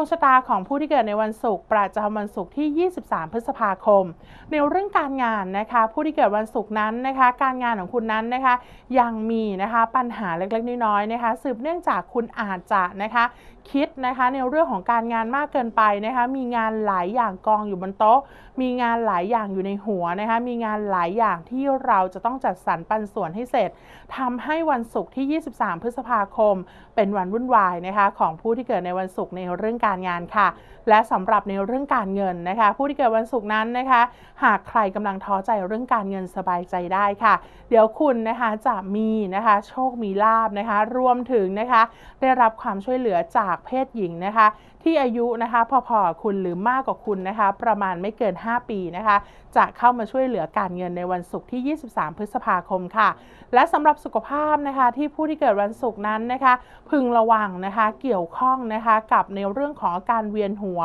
วงชะตาของผู้ที่เกิดในวันศุกร์ประจำวันศุกร์ที่ 23 พฤษภาคม ในเรื่องการงานนะคะ ผู้ที่เกิดวันศุกร์นั้นนะคะ การงานของคุณนั้นนะคะ ยังมีนะคะปัญหาเล็กๆ น้อยๆนะคะ สืบเนื่องจากคุณอาจจะนะคะคิดนะคะในเรื่องของการงานมากเกินไปนะคะ มีงานหลายอย่างกองอยู่บนโต๊ะ มีงานหลายอย่างอยู่ในหัวนะคะ มีงานหลายอย่างที่เราจะต้องจัดสรรปันส่วนให้เสร็จทำให้วันศุกร์ที่ 23 พฤษภาคม เป็นวันวุ่นวายนะคะ ของผู้ที่เกิดในวันศุกร์ในเรื่องการงานค่ะ และสำหรับในเรื่องการเงินนะคะ ผู้ที่เกิดวันศุกร์นั้นนะคะ หากใครกำลังท้อใจเรื่องการเงินสบายใจได้ค่ะ เดี๋ยวคุณนะคะจะมีนะคะโชคมีลาบนะคะ รวมถึงนะคะ ได้รับความช่วยเหลือจากเพศหญิงนะคะ ที่อายุนะคะพอๆคุณหรือมากกว่าคุณนะคะ ประมาณไม่เกิน 5 ปีนะคะ จะเข้ามาช่วยเหลือการเงินในวันศุกร์ที่ 23 พฤษภาคมค่ะ และสำหรับสุขภาพนะคะ ที่ผู้ที่เกิดวันศุกร์นั้นนะคะ พึงระวังนะคะ เกี่ยวข้องนะคะกับในเรื่องของอาการเวียนหัว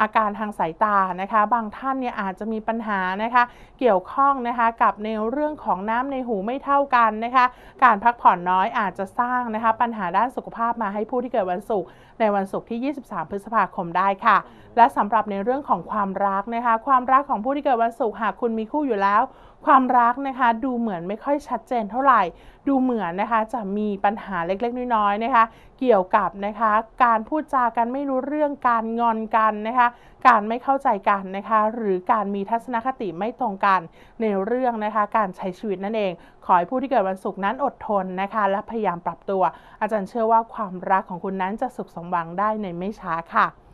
อาการทางสายตานะคะ บางท่านเนี่ยอาจจะมีปัญหานะคะ เกี่ยวข้องนะคะกับในเรื่องของน้ำในหูไม่เท่ากันนะคะ การพักผ่อนน้อยอาจจะสร้างนะคะ ปัญหาด้านสุขภาพมาให้ผู้ที่เกิดวันศุกร์ในวันศุกร์ที่ 23 พฤษภาคมได้ค่ะ และสำหรับในเรื่องของความรักนะคะ ความรักของผู้ที่เกิดวันศุกร์หากคุณมีคู่อยู่แล้วความรักนะคะดูเหมือนไม่ค่อยชัดเจนเท่าไหร่ ดูเหมือนนะคะจะมีปัญหาเล็กๆ น้อยๆนะคะ เกี่ยวกับนะคะ การพูดจากันไม่รู้เรื่องรื่องการงอนกันนะคะการไม่เข้าใจกันนะคะหรือการมีทัศนคติไม่ตรงกันในเรื่องนะคะการใช้ชีวิตนั่นเอง ขอให้ผู้ที่เกิดวันศุกร์นั้นอดทนนะคะและพยายามปรับตัว อาจารย์เชื่อว่าความรักของคุณนั้นจะสุขสมหวังได้ในไม่ช้าค่ะ